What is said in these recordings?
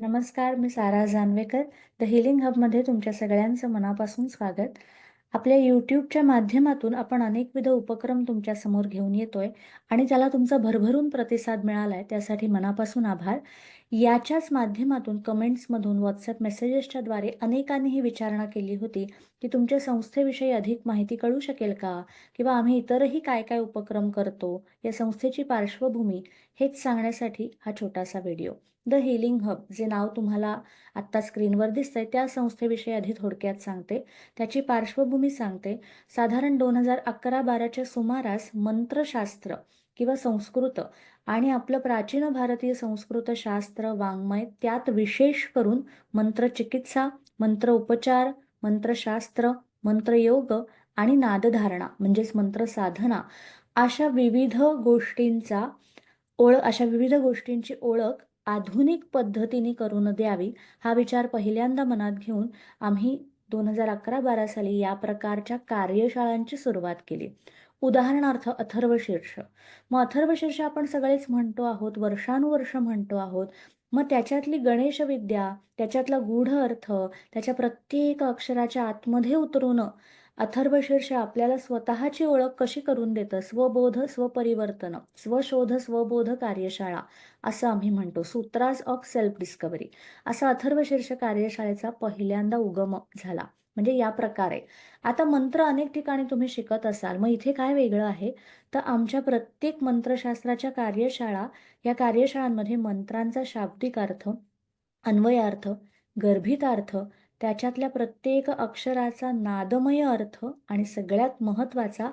नमस्कार मी सारा Janvekar the healing हबमध्ये तुमच्या सगळ्यांचं मनापासून स्वागत. आपल्या यूट्यूबच्या माध्यमातून आपण अनेकविध उपक्रम तुमच्यासमोर घेऊन येतोय आणि त्याला तुमचा भरभरून प्रतिसाद मिळाला आहे त्यासाठी मनापासून आभार. याच्याच माध्यमातून कमेंट्समधून व्हॉट्सअप मेसेजेसच्याद्वारे अनेकांनी ही विचारणा केली होती की तुमच्या संस्थेविषयी अधिक माहिती कळू शकेल का? किंवा आम्ही इतरही काय काय उपक्रम करतो या संस्थेची पार्श्वभूमी हेच सांगण्यासाठी हा छोटासा व्हिडिओ. द हिलिंग हब जे नाव तुम्हाला आत्ता स्क्रीनवर दिसतंय त्या संस्थेविषयी आधी थोडक्यात सांगते. त्याची पार्श्वभूमी सांगते. साधारण दोन हजार अकरा बाराच्या सुमारास मंत्रशास्त्र किंवा संस्कृत आणि आपलं प्राचीन भारतीय संस्कृत शास्त्र वाङ्मय त्यात विशेष करून मंत्रचिकित्सा मंत्र उपचार मंत्रशास्त्र मंत्रयोग आणि नादधारणा म्हणजेच मंत्र साधना अशा विविध गोष्टींचा ओळख अशा विविध गोष्टींची ओळख आधुनिक पद्धतीने करून द्यावी हा विचार पहिल्यांदा मनात घेऊन आम्ही दोन हजार अकरा बारा साली या प्रकारच्या कार्यशाळांची सुरुवात केली. उदाहरणार्थ अथर्वशीर्ष मग अथर्वशीर्ष आपण सगळेच म्हणतो आहोत वर्षानुवर्ष म्हणतो आहोत. मग त्याच्यातली गणेश विद्या त्याच्यातला गूढ अर्थ त्याच्या प्रत्येक अक्षराच्या आतमध्ये उतरून अथर्वशीर्ष आपल्याला स्वतःची ओळख कशी करून देतं? स्वबोध स्वपरिवर्तन स्वशोध स्वबोध कार्यशाळा असं आम्ही म्हणतो. सूत्राज ऑफ सेल्फ डिस्कवरी असा अथर्वशीर्ष कार्यशाळेचा पहिल्यांदा उगम झाला. म्हणजे या प्रकारे. आता मंत्र अनेक ठिकाणी तुम्ही शिकत असाल. मग इथे काय वेगळं आहे? तर आमच्या प्रत्येक मंत्रशास्त्राच्या कार्यशाळा या कार्यशाळांमध्ये मंत्रांचा शाब्दिक अर्थ अन्वयार्थ गर्भितार्थ त्याच्यातल्या प्रत्येक अक्षराचा नादमय अर्थ आणि सगळ्यात महत्त्वाचा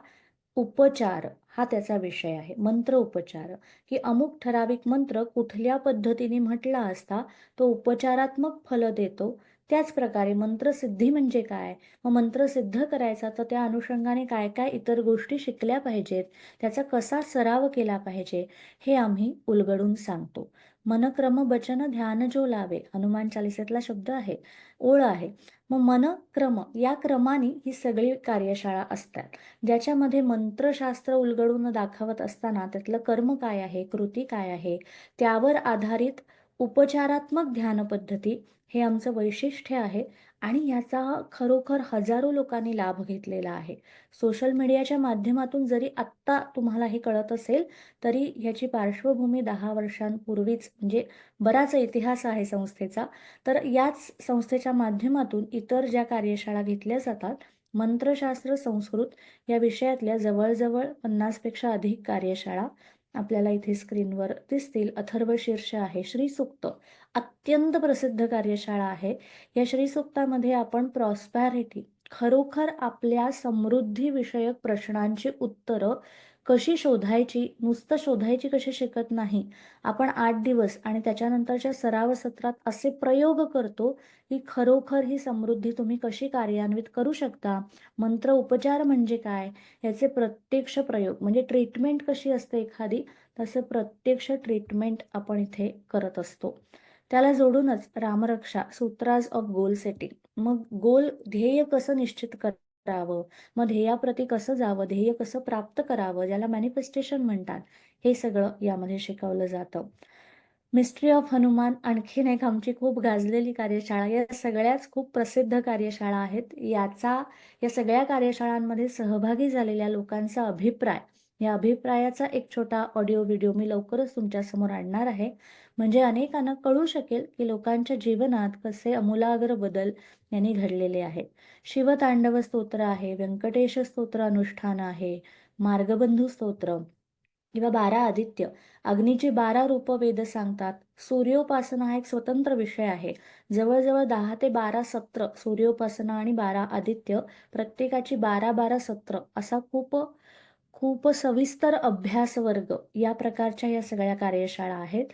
उपचार हा त्याचा विषय आहे. मंत्र उपचार. की अमुक ठराविक मंत्र कुठल्या पद्धतीने म्हटला असता तो उपचारात्मक फल देतो. त्याच प्रकारे मंत्रसिद्धी म्हणजे काय? मग मंत्र सिद्ध करायचा तर त्या अनुषंगाने काय काय इतर गोष्टी शिकल्या पाहिजेत? त्याचा कसा सराव केला पाहिजे? हे आम्ही उलगडून सांगतो. मनक्रम बचन ध्यान जो लावे. हनुमान चालिसेतला शब्द आहे. ओळ आहे. मग मनक्रम या क्रमाने ही सगळी कार्यशाळा असतात. ज्याच्यामध्ये मंत्रशास्त्र उलगडून दाखवत असताना त्यातलं कर्म काय आहे? कृती काय आहे? त्यावर आधारित उपचारात्मक ध्यानपद्धती हे आमचं वैशिष्ट्य आहे आणि याचा खरोखर हजारो लोकांनी लाभ घेतलेला आहे. सोशल मीडियाच्या माध्यमातून जरी आत्ता तुम्हाला हे कळत असेल तरी ह्याची पार्श्वभूमी दहा वर्षांपूर्वीच म्हणजे बराच इतिहास आहे संस्थेचा तर याच संस्थेच्या माध्यमातून इतर ज्या कार्यशाळा घेतल्या जातात मंत्रशास्त्र संस्कृत या विषयातल्या जवळजवळ पन्नासपेक्षा अधिक कार्यशाळा आपल्याला इथे स्क्रीनवर दिसतील. अथर्व शीर्ष आहे. श्रीसुक्त अत्यंत प्रसिद्ध कार्यशाळा आहे. या श्रीसुक्तामध्ये आपण प्रॉस्पॅरिटी खरोखर आपल्या समृद्धीविषयक प्रश्नांची उत्तरं कशी शोधायची नुसतं शोधायची कशी शिकत नाही आपण आठ दिवस आणि त्याच्यानंतरच्या सराव सत्रात असे प्रयोग करतो की खरोखर ही समृद्धी तुम्ही कशी कार्यान्वित करू शकता? मंत्र उपचार म्हणजे काय? याचे प्रत्यक्ष प्रयोग म्हणजे ट्रीटमेंट कशी असते एखादी तसं प्रत्यक्ष ट्रीटमेंट आपण इथे करत असतो. त्याला जोडूनच रामरक्षा सूत्राज ऑफ गोल सेटिंग. मग गोल ध्येय कसं निश्चित करावं मग ध्येयाप्रती कसं जावं? ध्येय कसं प्राप्त करावं? ज्याला मॅनिफेस्टेशन म्हणतात. हे सगळं यामध्ये शिकवलं जातं. मिस्ट्री ऑफ हनुमान आणखीन एक आमची खूप गाजलेली कार्यशाळा. या सगळ्याच खूप प्रसिद्ध कार्यशाळा आहेत. याचा या सगळ्या कार्यशाळांमध्ये सहभागी झालेल्या लोकांचा अभिप्राय या अभिप्रायाचा एक छोटा ऑडिओ व्हिडिओ मी लवकरच तुमच्यासमोर आणणार आहे. म्हणजे अनेकांना कळू शकेल की लोकांच्या जीवनात कसे अमूलाग्र बदल यांनी घडलेले आहेत. शिवतांडव स्तोत्र आहे व्यंकटेश स्तोत्र अनुष्ठान आहे मार्गबंधू स्तोत्र किंवा बारा आदित्य. अग्नीची बारा रूप वेद सांगतात. सूर्योपासना हा एक स्वतंत्र विषय आहे. जवळजवळ दहा ते बारा सत्र सूर्योपासना आणि बारा आदित्य प्रत्येकाची बारा बारा सत्र असा खूप खूप सविस्तर अभ्यास वर्ग या प्रकारच्या या सगळ्या कार्यशाळा आहेत.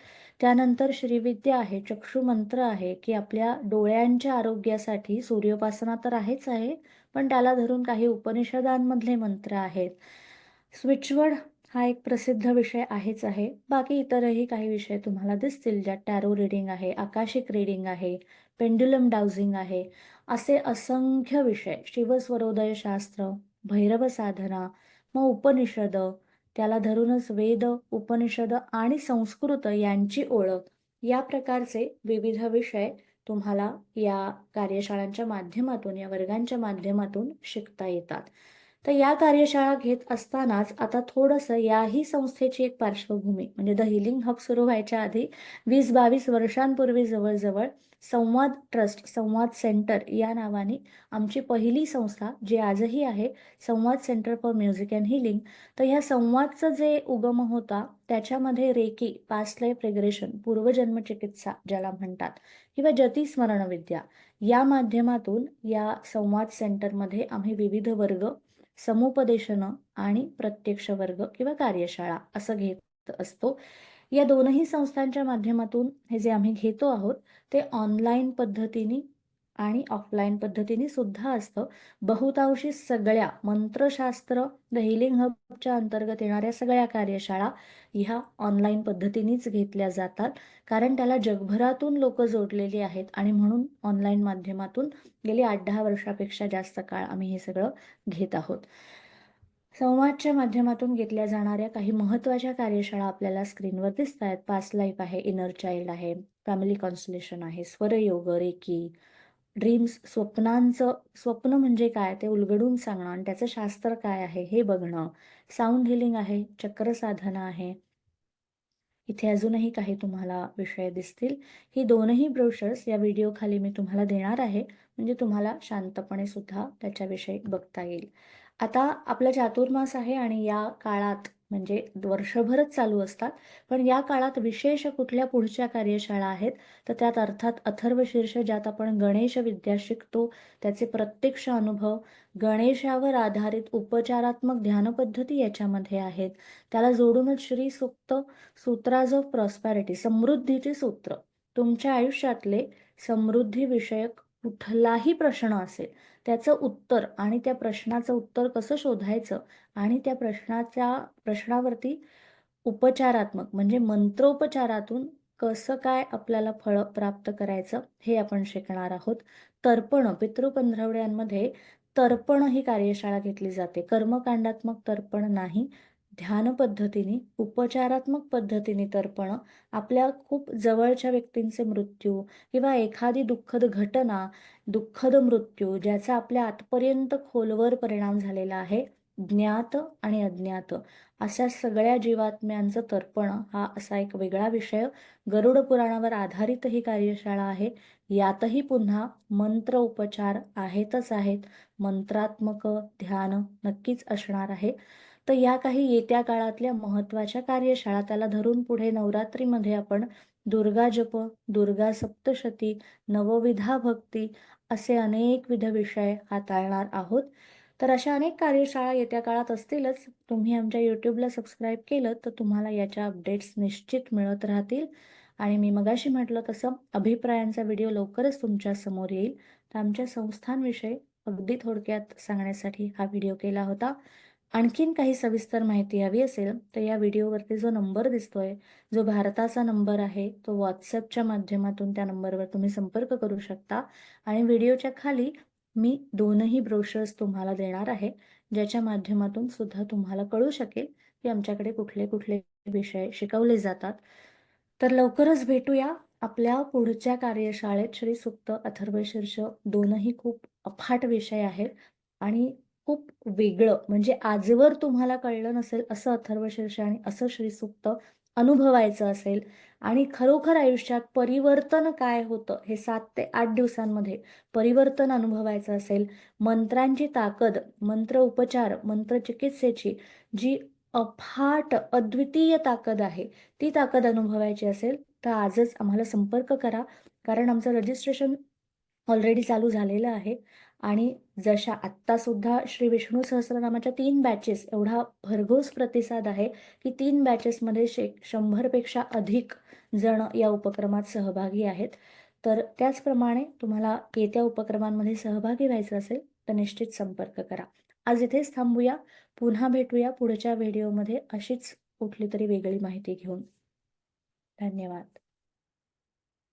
त्यानंतर श्रीविद्या आहे चक्षुमंत्र आहे की आपल्या डोळ्यांच्या आरोग्यासाठी सूर्योपासना तर आहेच आहे पण त्याला धरून काही उपनिषदांमधले मंत्र आहेत. स्विचवर्ड हा एक प्रसिद्ध विषय आहेच आहे. बाकी इतरही काही विषय तुम्हाला दिसतील ज्यात टॅरो रिडिंग आहे आकाशिक रिडिंग आहे पेंडुलम डाउझिंग आहे असे असंख्य विषय. शिवस्वरोदय शास्त्र भैरव साधना मग उपनिषद त्याला धरूनच वेद उपनिषद आणि संस्कृत यांची ओळख. या प्रकारचे विविध विषय तुम्हाला या कार्यशाळांच्या माध्यमातून या वर्गांच्या माध्यमातून शिकता येतात. तर या कार्यशाळा घेत असतानाच आता थोडंसं याही संस्थेची एक पार्श्वभूमी म्हणजे द हिलिंग हब सुरू व्हायच्या आधी वीस बावीस वर्षांपूर्वी जवळजवळ संवाद ट्रस्ट संवाद सेंटर या नावाने आमची पहिली संस्था जी आजही आहे Samvad centre for music and healing. तर ह्या संवादचं जे उगम होता त्याच्यामध्ये रेकी पास्ट लाईफ रेग्रेशन पूर्वजन्म चिकित्सा ज्याला म्हणतात किंवा जती स्मरणविद्या या माध्यमातून या संवाद सेंटरमध्ये आम्ही विविध वर्ग समुपदेशनं आणि प्रत्यक्ष वर्ग किंवा कार्यशाळा असं घेत असतो. या दोनही संस्थांच्या माध्यमातून हे जे आम्ही घेतो आहोत ते ऑनलाईन पद्धतीने आणि ऑफलाईन पद्धतीने सुद्धा असतं. बहुतांशी सगळ्या मंत्रशास्त्र द हिलिंग हबच्या अंतर्गत येणाऱ्या सगळ्या कार्यशाळा ह्या ऑनलाईन पद्धतीनेच घेतल्या जातात. कारण त्याला जगभरातून लोक जोडलेली आहेत आणि म्हणून ऑनलाईन माध्यमातून गेली आठ दहा वर्षापेक्षा जास्त काळ आम्ही हे सगळं घेत आहोत. संवादच्या माध्यमातून घेतल्या जाणाऱ्या काही महत्त्वाच्या कार्यशाळा आपल्याला स्क्रीनवर दिसत आहेत पास लाईफ आहे इनर चाइल्ड आहे फॅमिली कॉन्स्टलेशन आहे स्वरयोग रेकी ड्रीम्स स्वप्नांचं स्वप्न म्हणजे काय? ते उलगडून सांगणं. आणि त्याचं शास्त्र काय आहे? हे बघणं. साऊंड हिलिंग आहे. चक्र साधना आहे. इथे अजूनही काही तुम्हाला विषय दिसतील. ही दोनही ब्रोशर्स या व्हिडिओ खाली मी तुम्हाला देणार आहे. म्हणजे तुम्हाला शांतपणे सुद्धा त्याच्याविषयी बघता येईल. आता आपला चातुर्मास आहे आणि या काळात म्हणजे वर्षभरच चालू असतात. पण या काळात विशेष कुठल्या पुढच्या कार्यशाळा आहेत? तर त्यात अर्थात अथर्व शीर्ष ज्यात आपण गणेश विद्या शिकतो त्याचे प्रत्यक्ष अनुभव गणेशावर आधारित उपचारात्मक ध्यानपद्धती याच्यामध्ये आहेत. त्याला जोडूनच Shri Sukta sutras of prosperity समृद्धीचे सूत्र. तुमच्या आयुष्यातले समृद्धी विषयक कुठलाही प्रश्न असेल त्याचं उत्तर आणि त्या प्रश्नाचं उत्तर कसं शोधायचं आणि त्या प्रश्नाच्या प्रश्नावरती उपचारात्मक म्हणजे मंत्रोपचारातून कसं काय आपल्याला फळ प्राप्त करायचं हे आपण शिकणार आहोत. तर्पण पितृपंधरवड्यांमध्ये तर्पण ही कार्यशाळा घेतली जाते. कर्मकांडात्मक तर्पण नाही ध्यान पद्धतीने उपचारात्मक पद्धतीने तर्पण आपल्या खूप जवळच्या व्यक्तींचे मृत्यू किंवा एखादी दुःखद घटना दुःखद मृत्यू ज्याचा आपल्या आतपर्यंत खोलवर परिणाम झालेला आहे ज्ञात आणि अज्ञात अशा सगळ्या जीवात्म्यांचं तर्पण हा असा एक वेगळा विषय. गरुड पुराणावर आधारित ही कार्यशाळा आहे. यातही पुन्हा मंत्र उपचार आहेतच आहेत. मंत्रात्मक ध्यान नक्कीच असणार आहे. तर या काही येत्या काळातल्या महत्त्वाच्या कार्यशाळा त्याला धरून पुढे नवरात्रीमध्ये आपण दुर्गा जप दुर्गा सप्तशती नवविधा भक्ती असे अनेकविध विषय हाताळणार आहोत. तर अशा अनेक कार्यशाळा येत्या काळात असतीलच. तुम्ही आमच्या यूट्यूबला सबस्क्राईब केलं तर तुम्हाला याच्या अपडेट्स निश्चित मिळत राहतील. आणि मी मगाशी म्हटलं तसं अभिप्रायांचा व्हिडिओ लवकरच तुमच्यासमोर येईल. तर आमच्या संस्थांविषयी अगदी थोडक्यात सांगण्यासाठी हा व्हिडिओ केला होता. आणखीन काही सविस्तर माहिती हवी असेल तर या व्हिडिओवरती जो नंबर दिसतोय जो भारताचा नंबर आहे तो व्हॉट्सअपच्या माध्यमातून त्या नंबरवर तुम्ही संपर्क करू शकता. आणि व्हिडिओच्या खाली मी दोनही ब्रोशर्स तुम्हाला देणार आहे ज्याच्या माध्यमातून सुद्धा तुम्हाला कळू शकेल की आमच्याकडे कुठले कुठले विषय शिकवले जातात. तर लवकरच भेटूया आपल्या पुढच्या कार्यशाळेत. श्री सुक्त अथर्वशीर्ष दोनही खूप अफाट विषय आहेत. आणि खूप वेगळं. म्हणजे आजवर तुम्हाला कळलं नसेल असं अथर्वशीर्ष आणि असं श्रीसुक्त अनुभवायचं असेल आणि खरोखर आयुष्यात परिवर्तन काय होतं हे सात ते आठ दिवसांमध्ये परिवर्तन अनुभवायचं असेल मंत्रांची ताकद मंत्र उपचार मंत्र चिकित्सेची जी अफाट अद्वितीय ताकद आहे ती ताकद अनुभवायची असेल तर आजच आम्हाला संपर्क करा. कारण आमचं रजिस्ट्रेशन ऑलरेडी चालू झालेलं आहे. आणि जशा आत्तासुद्धा श्री विष्णू सहस्रनामाच्या तीन बॅचेस एवढा भरघोस प्रतिसाद आहे की तीन बॅचेसमध्ये शे शंभरपेक्षा अधिक जण या उपक्रमात सहभागी आहेत. तर त्याचप्रमाणे तुम्हाला येत्या उपक्रमांमध्ये सहभागी व्हायचं असेल तर निश्चित संपर्क करा. आज इथेच थांबूया. पुन्हा भेटूया पुढच्या व्हिडिओमध्ये अशीच कुठली तरी वेगळी माहिती घेऊन. धन्यवाद.